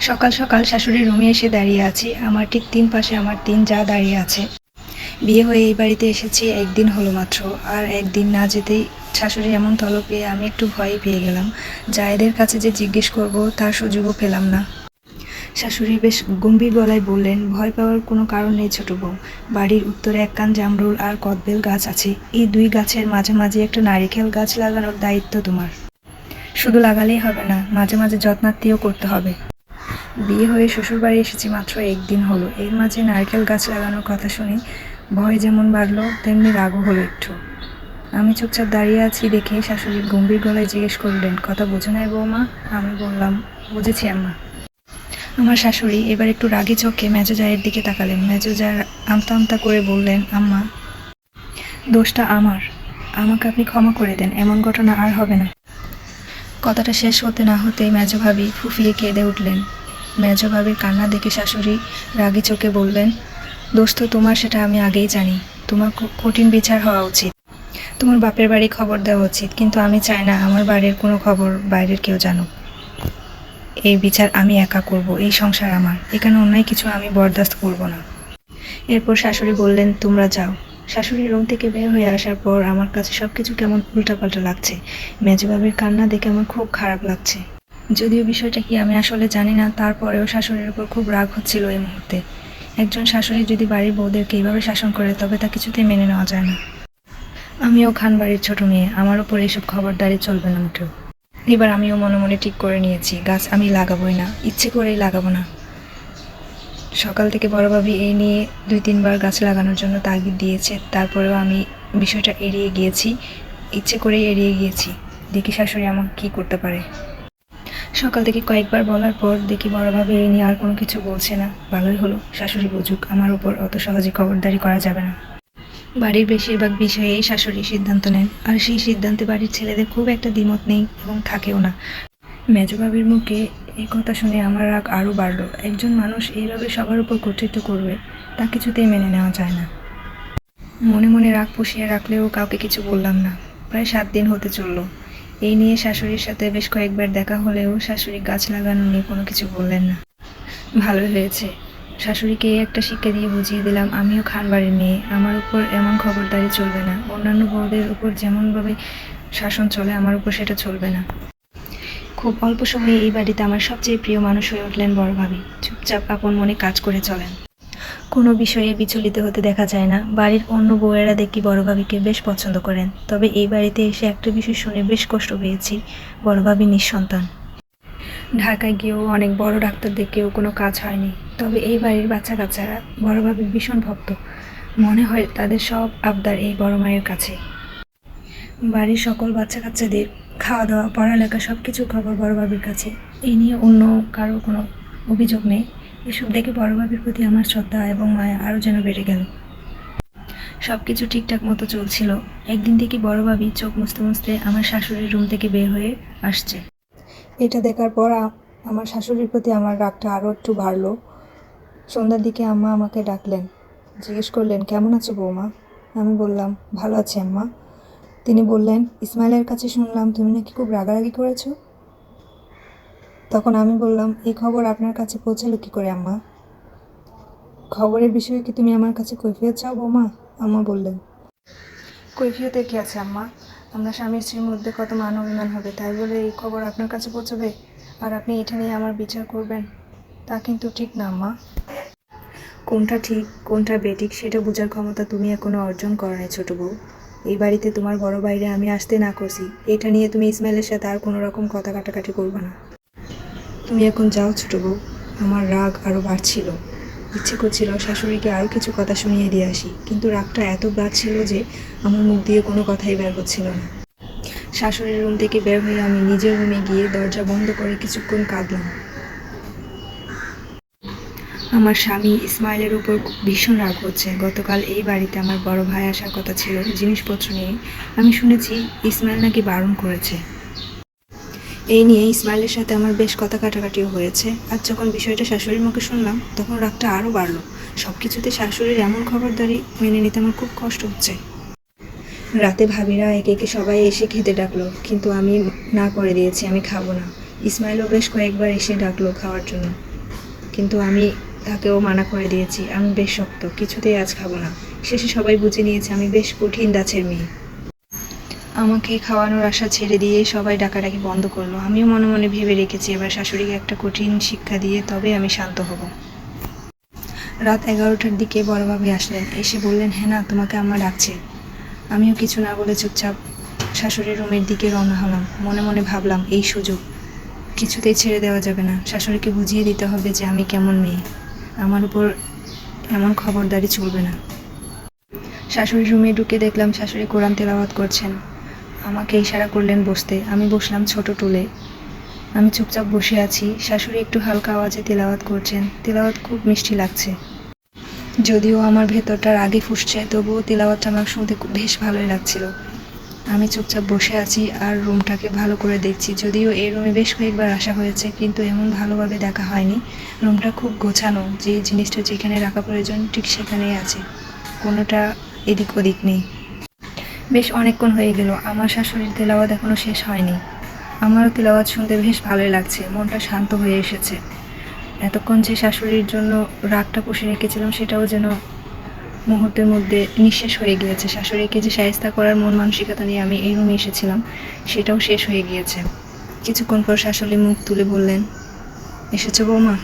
সকাল সকাল শাশুড়ির রুমে এসে দাঁড়িয়ে আছি। আমার ঠিক তিন পাশে আমার তিন যা দাঁড়িয়ে আছে। বিয়ে হয়ে এই বাড়িতে এসেছি, একদিন হলো মাত্র। আর একদিন না যেতেই শাশুড়ি এমন তলব পেয়ে আমি একটু ভয় পেয়ে গেলাম। জায়েদের কাছে যে জিজ্ঞেস করব, তার সুযোগও পেলাম না। শাশুড়ি বেশ গম্ভীর গলায় বললেন, ভয় পাওয়ার কোনো কারণ নেই ছোট বউ। বাড়ির উত্তরে এক কান জামরুল আর কদবেল গাছ আছে। এই দুই গাছের মাঝে মাঝে একটা নারিকেল গাছ লাগানোর দায়িত্ব তোমার। শুধু লাগালেই হবে না, মাঝে মাঝে যত্নার্থীও করতে হবে। বিয়ে হয়ে শ্বশুরবাড়ি এসেছি মাত্র একদিন হলো। এর মাঝে নারকেল গাছ লাগানোর কথা শুনে, ভয় যেমন বাড়লো, তেমনি রাগও হলো একটু। আমি চুপচাপ দাঁড়িয়ে আছি দেখে শাশুড়ি গম্ভীর গলায় জিজ্ঞেস করলেন, কথা বোঝো নাই বৌমা? আমি বললাম, বুঝেছি আম্মা। আমার শাশুড়ি এবার একটু রাগি চোখে মেজো জায়ের দিকে তাকালেন। মেজো জার আমতা আমতা করে বললেন, আম্মা, দোষটা আমার। আমাকে আপনি ক্ষমা করে দেন, এমন ঘটনা আর হবে না। কথাটা শেষ হতে না হতেই মেজো ভাবি ফুফিয়ে কেঁদে উঠলেন। মেজো ভাবির কান্না দেখে শাশুড়ি রাগি চোখে বললেন, দোস্ত, তোমার সেটা আমি আগেই জানি। তোমার কঠিন বিচার হওয়া উচিত। তোমার বাপের বাড়ি খবর দেওয়া উচিত, কিন্তু আমি চাই না আমার বাড়ির কোনো খবর বাইরের কেউ জানুক। এই বিচার আমি একা করব, এই সংসার আমার। এখানে অন্যায় কিছু আমি বরদাস্ত করব না। এরপর শাশুড়ি বললেন, তোমরা যাও। শাশুড়ি রুম থেকে বের হয়ে আসার পর আমার কাছে সব কিছু কেমন উল্টাপাল্টা লাগছে। মেজবাবির কান্না দেখে আমার খুব খারাপ লাগছে। যদিও বিষয়টা কি আমি আসলে জানি না, তারপরেও শাশুড়ির উপর খুব রাগ হচ্ছিল এই মুহূর্তে। একজন শাশুড়ি যদি বাড়ির বউদেরকে এইভাবে শাসন করে, তবে তা কিছুতেই মেনে নেওয়া যায় না। আমিও খান বাড়ির ছোট মেয়ে, আমার উপর এইসব খবরদারি চলবে না মোটেও। এবার আমিও মনে মনে ঠিক করে নিয়েছি, গাছ আমি লাগাবোই না, ইচ্ছে করেই লাগাবো না। সকাল থেকে বড় ভাবি এই নিয়ে দুই তিনবার গাছ লাগানোর জন্য তাগিদ দিয়েছে, তারপরেও আমি বিষয়টা এড়িয়ে গিয়েছি, ইচ্ছে করেই এড়িয়ে গিয়েছি। দেখি শাশুড়ি আমাকে কী করতে পারে। সকাল থেকে কয়েকবার বলার পর দেখি বড় ভাবি এই নিয়ে আর কোনো কিছু বলছে না। ভালোই হলো, শাশুড়ি বুঝুক, আমার উপর অত সহজে খবরদারি করা যাবে না। বাড়ির বেশিরভাগ বিষয়েই শাশুড়ি সিদ্ধান্ত নেন, আর সেই সিদ্ধান্তে বাড়ির ছেলেদের খুব একটা দ্বিমত নেই এবং থাকেও না। মেজবাবির মুখে এই কথা শুনে আমার রাগ আরও বাড়লো। একজন মানুষ এইভাবে সবার উপর কর্তৃত্ব করবে, তা কিছুতেই মেনে নেওয়া যায় না। মনে মনে রাগ পুষিয়ে রাখলেও কাউকে কিছু বললাম না। প্রায় সাত দিন হতে চলল। এই নিয়ে শাশুড়ির সাথে বেশ কয়েকবার দেখা হলেও শাশুড়ি গাছ লাগানো নিয়ে কোনো কিছু বললেন না। ভালো হয়েছে। শাশুড়িকে একটা শিক্ষা দিয়ে বুঝিয়ে দিলাম, আমিও খান বাড়ির মেয়ে। আমার উপর এমন খবরদারি চলবে না। অন্যান্য বউদের উপর যেমনভাবে শাসন চলে, আমার উপর সেটা চলবে না। খুব অল্প সময়ে এই বাড়িতে আমার সবচেয়ে প্রিয় মানুষ হয়ে উঠলেন বড় ভাবি। চুপচাপ আপন মনে কাজ করে চলেন। কোনো বিষয়ে বিচলিত হতে দেখা যায় না। বাড়ির অন্য বউয়েরা দেখি বড় ভাবিকে বেশ পছন্দ করেন। তবে এই বাড়িতে এসে একটা বিষয় শুনে বেশ কষ্ট পেয়েছি। বড় ভাবি নিঃসন্তান। ঢাকায় গিয়েও অনেক বড় ডাক্তার দেখেও কোনো কাজ হয়নি। তবে এই বাড়ির বাচ্চা কাচ্চারা বড় ভাবির ভীষণ ভক্ত। মনে হয় তাদের সব আবদার এই বড় মায়ের কাছে। বাড়ির সকল বাচ্চা কাচ্চাদের খাওয়া দাওয়া পড়ালেখা সব কিছু খবর বড় ভাবির কাছে। এই নিয়ে অন্য কারও কোনো অভিযোগ নেই। এসব দেখে বড় ভাবির প্রতি আমার শ্রদ্ধা এবং মায়া আরও যেন বেড়ে গেল। সব কিছু ঠিকঠাক মতো চলছিল। একদিন থেকে বড় ভাবি চোখ মুছতে মুছতে আমার শাশুড়ির রুম থেকে বের হয়ে আসছে। এটা দেখার পর আমার শাশুড়ির প্রতি আমার রাগটা আরও একটু বাড়লো। সন্ধ্যার দিকে আম্মা আমাকে ডাকলেন। জিজ্ঞেস করলেন, কেমন আছো বৌমা? আমি বললাম, ভালো আছি আম্মা। তিনি বললেন, ইসমাইলের কাছে শুনলাম, তুমি নাকি খুব রাগারাগি করেছ? তখন আমি বললাম, এই খবর আপনার কাছে পৌঁছালো কী করে, আম্মা? খবরের বিষয়ে কি তুমি আমার কাছে কৈফিয়ত চাও বৌমা? আম্মা বললেন। কৈফিয়তে কি আছে, আম্মা? আমরা স্বামী স্ত্রীর মধ্যে কত মান অভিমান হবে, তাই বলে এই খবর আপনার কাছে পৌঁছবে? আর আপনি এটা নিয়ে আমার বিচার করবেন? তা কিন্তু ঠিক না, আম্মা। কোনটা ঠিক, কোনটা বেঠিক, সেটা বোঝার ক্ষমতা তুমি এখনও অর্জন করো নাই, ছোট বউ। এই বাড়িতে তোমার বড় বাইরে আমি আসতে না করছি। এটা নিয়ে তুমি ইসমাইলের সাথে আর কোনো রকম কথা কাটাকাটি করবে না। তুমি এখন যাও ছোট বউ। আমার রাগ আরও বাড়ছিল। ইচ্ছে করছিল শাশুড়িকে আরও কিছু কথা শুনিয়ে দিয়ে আসি, কিন্তু রাগটা এত বাড়ছিল যে আমার মুখ দিয়ে কোনো কথাই বের হচ্ছিল না। শাশুড়ির রুম থেকে বের হয়ে আমি নিজের রুমে গিয়ে দরজা বন্ধ করে কিছুক্ষণ কাঁদলাম। আমার স্বামী ইসমাইলের উপর ভীষণ রাগ হচ্ছে। গতকাল এই বাড়িতে আমার বড় ভাই আসার কথা ছিল। জিনিসপত্র নিয়ে আমি শুনেছি ইসমাইল নাকি বারণ করেছে। এই নিয়ে ইসমাইলের সাথে আমার বেশ কথা কাটাকাটিও হয়েছে। আর যখন বিষয়টা শাশুড়ির মুখে শুনলাম, তখন রাগটা আরও বাড়লো। সব কিছুতে শাশুড়ির এমন খবরদারি মেনে নিতে আমার খুব কষ্ট হচ্ছে। রাতে ভাবিরা একে একে সবাই এসে খেতে ডাকলো, কিন্তু আমি না করে দিয়েছি, আমি খাব না। ইসমাইলও বেশ কয়েকবার এসে ডাকলো খাওয়ার জন্য। কিন্তু আমি তাকেও মানা করে দিয়েছি, আমি বেশ শক্ত, কিছুতেই আজ খাব না। শেষে সবাই বুঝে নিয়েছে আমি বেশ কঠিন দাছের মেয়ে। আমাকে খাওয়ানোর আশা ছেড়ে দিয়ে সবাই ডাকাডাকি বন্ধ করল। আমিও মনে মনে ভেবে রেখেছি, এবার শাশুড়িকে একটা কঠিন শিক্ষা দিয়ে তবে আমি শান্ত হব। রাত এগারোটার দিকে বড়ভাবে আসলেন। এসে বললেন হ্যাঁ না, তোমাকে আম্মা ডাকছে। আমিও কিছু না বলে চুপচাপ শাশুড়ির রুমের দিকে রওনা হলাম। মনে মনে ভাবলাম, এই সুযোগ, কিছুতেই ছেড়ে দেওয়া যাবে না। শাশুড়িকে বুঝিয়ে দিতে হবে যে আমি কেমন মেয়ে। আমার উপর এমন খবরদারি চলবে না। শাশুড়ির রুমে ঢুকে দেখলাম শাশুড়ি কোরআন তেলাওয়াত করছেন। আমাকে ইশারা করলেন বসতে। আমি বসলাম ছোট টুলে। আমি চুপচাপ বসে আছি। শাশুড়ি একটু হালকা আওয়াজে তেলাওয়াত করছেন। তেলাওয়াত খুব মিষ্টি লাগছে। যদিও আমার ভেতরটার আগে ফুসছে, তবুও তেলাওয়াতটা আমার শুনতে খুব বেশ ভালোই লাগছিল। আমি চুপচাপ বসে আছি আর রুমটাকে ভালো করে দেখছি। যদিও এই রুমে বেশ কয়েকবার আসা হয়েছে, কিন্তু এমন ভালোভাবে দেখা হয়নি। রুমটা খুব গোছানো। যে জিনিসটা যেখানে রাখা প্রয়োজন, ঠিক সেখানেই আছে। কোনোটা এদিক ওদিক নেই। বেশ অনেকক্ষণ হয়ে গেল। আমার শাশুড়ির তেলাওয়াত এখনও শেষ হয়নি। আমারও তেলাওয়াত শুনতে বেশ ভালোই লাগছে। মনটা শান্ত হয়ে এসেছে। এতক্ষণ যে শাশুড়ির জন্য রাগটা পুষে রেখেছিলাম, সেটাও যেন মুহূর্তের মধ্যে নিঃশেষ হয়ে গিয়েছে। শাশুড়িকে যে সাহিস্তা করার মন মানসিকতা নিয়ে আমি এই রুমে এসেছিলাম, সেটাও শেষ হয়ে গিয়েছে। কিছুক্ষণ পর শাশুড়ি মুখ তুলে বললেন, এসেছ বৌমা?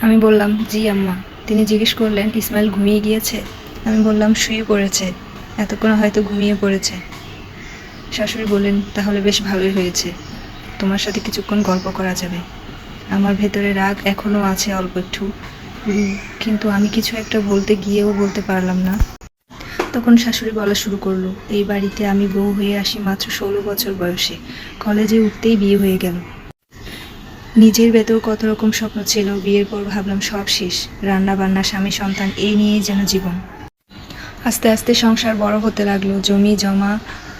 আমি বললাম, জি আম্মা। তিনি জিজ্ঞেস করলেন, ইসমাইল ঘুমিয়ে গিয়েছে? আমি বললাম, শুয়ে পড়েছে। এতক্ষণ হয়তো ঘুমিয়ে পড়েছে। শাশুড়ি বললেন, তাহলে বেশ ভালোই হয়েছে। তোমার সাথে কিছুক্ষণ গল্প করা যাবে। আমার ভেতরে রাগ এখনও আছে অল্প একটু। কিন্তু আমি কিছু একটা বলতে গিয়েও বলতে পারলাম না। তখন শাশুড়ি বলা শুরু করল, এই বাড়িতে আমি বউ হয়ে আসি মাত্র ষোলো বছর বয়সে। কলেজে উঠতেই বিয়ে হয়ে গেল। নিজের ভেতর কত রকম স্বপ্ন ছিল, বিয়ের পর ভাবলাম সব শেষ। রান্না বান্না স্বামী, সন্তান, এই নিয়েই যেন জীবন। আস্তে আস্তে সংসার বড় হতে লাগল, জমি, জমা,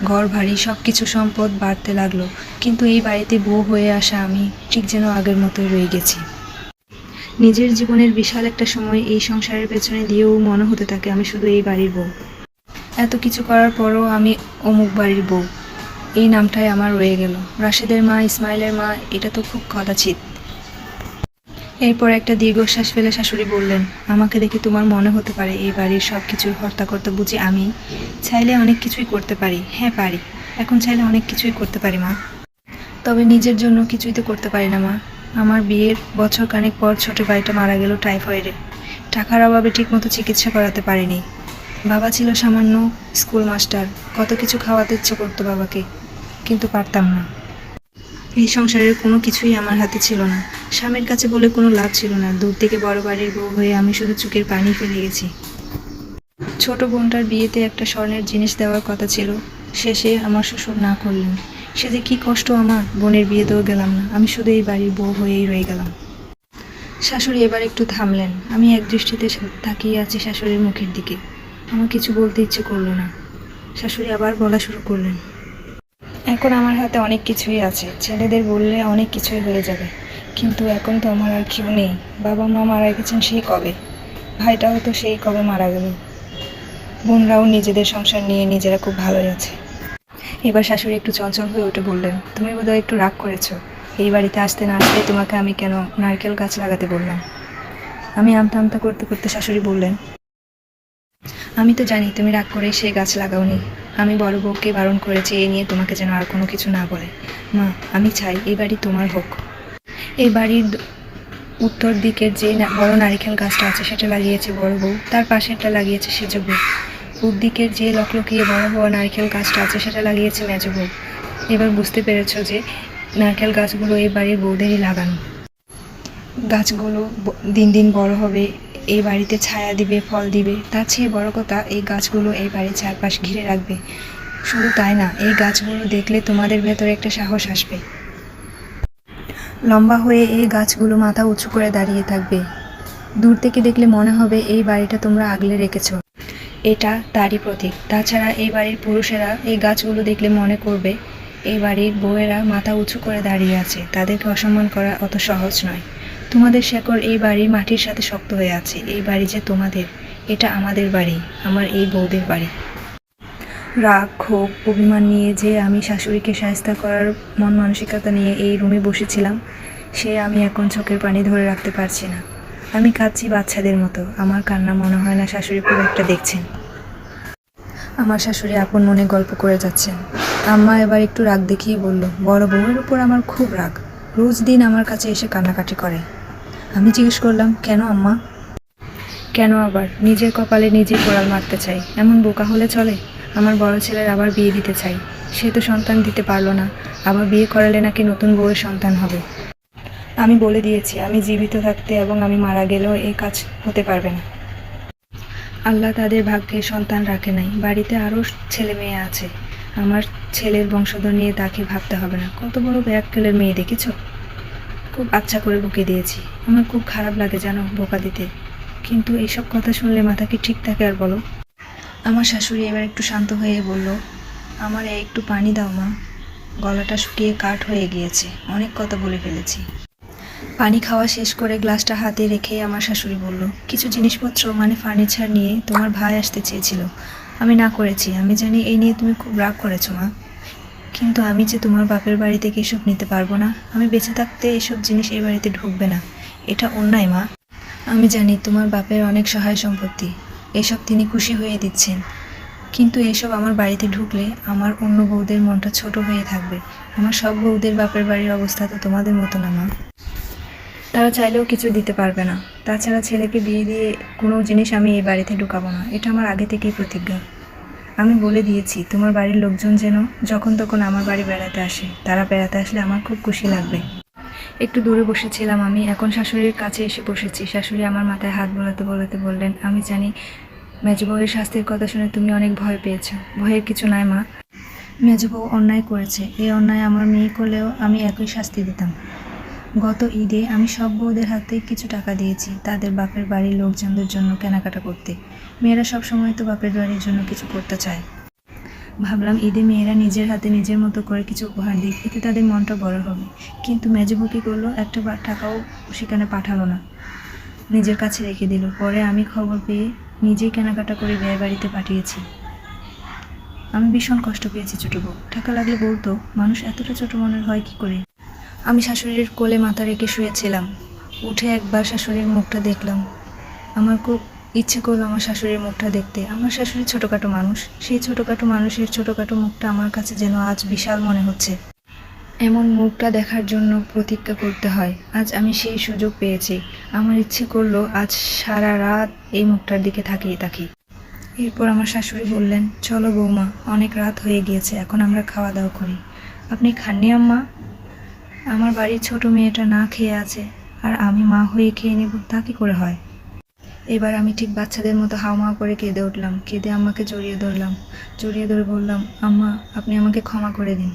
ঘর, বাড়ি সব কিছু সম্পদ বাড়তে লাগল। কিন্তু এই বাড়িতে বউ হয়ে আসা আমি ঠিক যেন আগের মতোই রয়ে গেছি। নিজের জীবনের বিশাল একটা সময় এই সংসারের পেছনে দিয়েও মনে হতে থাকে আমি শুধু এই বাড়ির বউ। এত কিছু করার পরও আমি অমুক বাড়ির বউ। এই নামটাই আমার রয়ে গেল। রাশেদের মা, ইসমাইলের মা, এটা তো খুব কদাচিত এরপর একটা দীর্ঘশ্বাস ফেলে শাশুড়ি বললেন, আমাকে দেখে তোমার মনে হতে পারে এই বাড়ির সব কিছুর হর্তাকর্তা বুঝি আমি। চাইলে অনেক কিছুই করতে পারি। হ্যাঁ পারি। এখন চাইলে অনেক কিছুই করতে পারি, মা। তবে নিজের জন্য কিছুই তো করতে পারি না, মা। আমার বিয়ের বছর খানেক পর ছোট ভাইটা মারা গেল টাইফয়েডে। টাকার অভাবে ঠিকমতো চিকিৎসা করাতে পারিনি। বাবা ছিল সামান্য স্কুল মাস্টার। কত কিছু খাওয়াতে ইচ্ছে করতো বাবাকে, কিন্তু পারতাম না। এই সংসারের কোনো কিছুই আমার হাতে ছিল না। স্বামীর কাছে বলে কোনো লাভ ছিল না। দূর থেকে বড় বাড়ির বউ হয়ে আমি শুধু চোখের পানি ফেলে গেছি। ছোট বোনটার বিয়েতে একটা স্বর্ণের জিনিস দেওয়ার কথা ছিল। শেষে আমার শ্বশুর না করলেন। সে যে কী কষ্ট আমার, বোনের বিয়েতেও গেলাম না। আমি শুধু এই বাড়ির বউ হয়েই রয়ে গেলাম। শাশুড়ি এবার একটু থামলেন। আমি এক দৃষ্টিতে তাকিয়ে আছি শাশুড়ির মুখের দিকে। আমার কিছু বলতে ইচ্ছে করল না। শাশুড়ি আবার বলা শুরু করলেন, এখন আমার হাতে অনেক কিছুই আছে। ছেলেদের বললে অনেক কিছুই হয়ে যাবে। কিন্তু এখন তো আমার আর কেউ নেই। বাবা মা মারা গেছেন সেই কবে? ভাইটাও তো সেই কবে মারা গেল। বোনরাও নিজেদের সংসার নিয়ে নিজেরা খুব ভালোই আছে। এবার শাশুড়ি একটু চঞ্চল হয়ে উঠে বললেন, তুমি বোধহয় একটু রাগ করেছ। এই বাড়িতে আসতে না আসতে তোমাকে আমি কেন নারকেল গাছ লাগাতে বললাম? আমি আমতা আমতা করতে করতে শাশুড়ি বললেন, আমি তো জানি তুমি রাগ করে সেই গাছ লাগাওনি। আমি বড় বউকে বারণ করেছি এই নিয়ে তোমাকে যেন আর কোনো কিছু না বলে। মা, আমি চাই এই বাড়ি তোমার হোক। এই বাড়ির উত্তর দিকের যে বড় নারিকেল গাছটা আছে, সেটা লাগিয়েছে বড় বউ। তার পাশেরটা লাগিয়েছে সেজ বউ। পূব দিকের যে লকলকিয়ে বড় বড় নারকেল গাছটা আছে, সেটা লাগিয়েছে মেজ বউ। এবার বুঝতে পেরেছ যে নারকেল গাছগুলো এই বাড়ির বউদেরই লাগানো। গাছগুলো দিন দিন বড় হবে, এই বাড়িতে ছায়া দিবে, ফল দিবে। তার চেয়ে বড় কথা, এই গাছগুলো এই বাড়ির চারপাশ ঘিরে রাখবে। শুধু তাই না, এই গাছগুলো দেখলে তোমাদের ভেতরে একটা সাহস আসবে। লম্বা হয়ে এই গাছগুলো মাথা উঁচু করে দাঁড়িয়ে থাকবে। দূর থেকে দেখলে মনে হবে এই বাড়িটা তোমরা আগলে রেখেছ। এটা তারই প্রতীক। তাছাড়া এই বাড়ির পুরুষেরা এই গাছগুলো দেখলে মনে করবে, এই বাড়ির বউয়েরা মাথা উঁচু করে দাঁড়িয়ে আছে। তাদেরকে অসম্মান করা অত সহজ নয়। তোমাদের শেকড় এই বাড়ির মাটির সাথে শক্ত হয়ে আছে। এই বাড়ি যে তোমাদের, এটা আমাদের বাড়ি, আমার এই বউদের বাড়ি। রাগ, ক্ষোভ, অভিমান নিয়ে যে আমি শাশুড়িকে সাহায্য করার মন মানসিকতা নিয়ে এই রুমে বসেছিলাম, সে আমি এখন চোখের পানি ধরে রাখতে পারছি না। আমি কাঁদছি বাচ্চাদের মতো। আমার কান্না মনে হয় না শাশুড়ি খুব একটা দেখছেন। আমার শাশুড়ি আপন মনে গল্প করে যাচ্ছেন। আম্মা এবার একটু রাগ দেখিয়ে বলল, বড় বউয়ের উপর আমার খুব রাগ। রোজ দিন আমার কাছে এসে কান্নাকাটি করে। আমি জিজ্ঞেস করলাম, কেন আম্মা? কেন আবার নিজের কপালে নিজেই কোড়াল মারতে চাই? এমন বোকা হলে চলে? আমার বড় ছেলের আবার বিয়ে দিতে চাই। সে তো সন্তান দিতে পারল না। আবার বিয়ে করালে নাকি নতুন বউয়ের সন্তান হবে? আমি বলে দিয়েছি, আমি জীবিত থাকতে এবং আমি মারা গেলেও এই কাজ হতে পারবে না। আল্লাহ তাদের ভাগ্যে সন্তান রাখে নাই। বাড়িতে আরও ছেলে মেয়ে আছে। আমার ছেলের বংশধর নিয়ে তাকে ভাবতে হবে না। কত বড় ব্যাককেলের মেয়ে, দেখেছ? খুব আচ্ছা করে বকে দিয়েছি। আমার খুব খারাপ লাগে জানো বোকা দিতে। কিন্তু এইসব কথা শুনলে মাথা কি ঠিক থাকে আর বলো? আমার শাশুড়ি এবার একটু শান্ত হয়ে বলল, আমার একটু পানি দাও মা। গলাটা শুকিয়ে কাঠ হয়ে গিয়েছে। অনেক কথা বলে ফেলেছি। পানি খাওয়া শেষ করে গ্লাসটা হাতে রেখে আমার শাশুড়ি বলল, কিছু জিনিসপত্র মানে ফার্নিচার নিয়ে তোমার ভাই আসতে চেয়েছিল। আমি না করেছি। আমি জানি এই নিয়ে তুমি খুব রাগ করেছ মা। কিন্তু আমি যে তোমার বাপের বাড়ি থেকে এসব নিতে পারব না, আমি বেঁচে থাকতে এসব জিনিস এই বাড়িতে ঢুকবে না। এটা অন্যায় মা। আমি জানি তোমার বাপের অনেক সহায় সম্পত্তি। এসব তিনি খুশি হয়ে দিচ্ছেন। কিন্তু এসব আমার বাড়িতে ঢুকলে আমার অন্য বউদের মনটা ছোট হয়ে থাকবে। আমার সব বউদের বাপের বাড়ির অবস্থা তো তোমাদের মতো না, মা। তারা চাইলেও কিছু দিতে পারবে না। তাছাড়া ছেলেকে বিয়ে দিয়ে কোনো জিনিস আমি এই বাড়িতে ঢুকাবো না। এটা আমার আগে থেকেই প্রতিজ্ঞা। আমি বলে দিয়েছি, তোমার বাড়ির লোকজন যেন যখন তখন আমার বাড়ি বেড়াতে আসে। তারা বেড়াতে আসলে আমার খুব খুশি লাগবে। একটু দূরে বসেছিলাম আমি। এখন শাশুড়ির কাছে এসে বসেছি। শাশুড়ি আমার মাথায় হাত বোলাতে বলাতে বললেন, আমি জানি মেজবউয়ের শাস্তির কথা শুনে তুমি অনেক ভয় পেয়েছ। ভয়ের কিছু নাই মা। মেজবউ অন্যায় করেছে। এই অন্যায় আমার মেয়ে করলেও আমি একই শাস্তি দিতাম। গত ঈদে আমি সব বউদের হাতে কিছু টাকা দিয়েছি, তাদের বাপের বাড়ির লোকজনদের জন্য কেনাকাটা করতে। মেয়েরা সব সময় তো বাপের বাড়ির জন্য কিছু করতে চায়। ভাবলাম ঈদে মেয়েরা নিজের হাতে নিজের মতো করে কিছু উপহার দিক, এতে তাদের মনটা বড় হবে। কিন্তু মেজবু কী করল, একটা টাকাও সেখানে পাঠালো না। নিজের কাছে রেখে দিল। পরে আমি খবর পেয়ে নিজেই কেনাকাটা করে বিয়ে বাড়িতে পাঠিয়েছি। আমি ভীষণ কষ্ট পেয়েছি ছোটো বউ টাকা লাগলে বলতো, মানুষ এতটা ছোট মনের হয় কি করে? আমি শাশুড়ির কোলে মাথা রেখে শুয়েছিলাম। উঠে একবার শাশুড়ির মুখটা দেখলাম। আমার খুব ইচ্ছে করল আমার শাশুড়ির মুখটা দেখতে। আমার শাশুড়ি ছোটোখাটো মানুষ। সেই ছোটোখাটো মানুষের ছোটোখাটো মুখটা আমার কাছে যেন আজ বিশাল মনে হচ্ছে। এমন মুখটা দেখার জন্য প্রতীক্ষা করতে হয়। আজ আমি সেই সুযোগ পেয়েছি। আমার ইচ্ছে করল আজ সারা রাত এই মুখটার দিকে তাকিয়ে থাকি। এরপর আমার শাশুড়ি বললেন, চলো বৌমা, অনেক রাত হয়ে গিয়েছে, এখন আমরা খাওয়া দাওয়া করি। আপনি খাননি আম্মা? আমার বাড়ির ছোট মেয়েটা না খেয়ে আছে, আর আমি মা হয়ে খেয়ে নেব, তা কি করে হয়? এবার আমি ঠিক বাচ্চাদের মতো হাওমা করে কেঁদে উঠলাম। কেঁদে আম্মাকে জড়িয়ে ধরলাম। জড়িয়ে ধরে বললাম, আম্মা, আপনি আমাকে ক্ষমা করে দিন।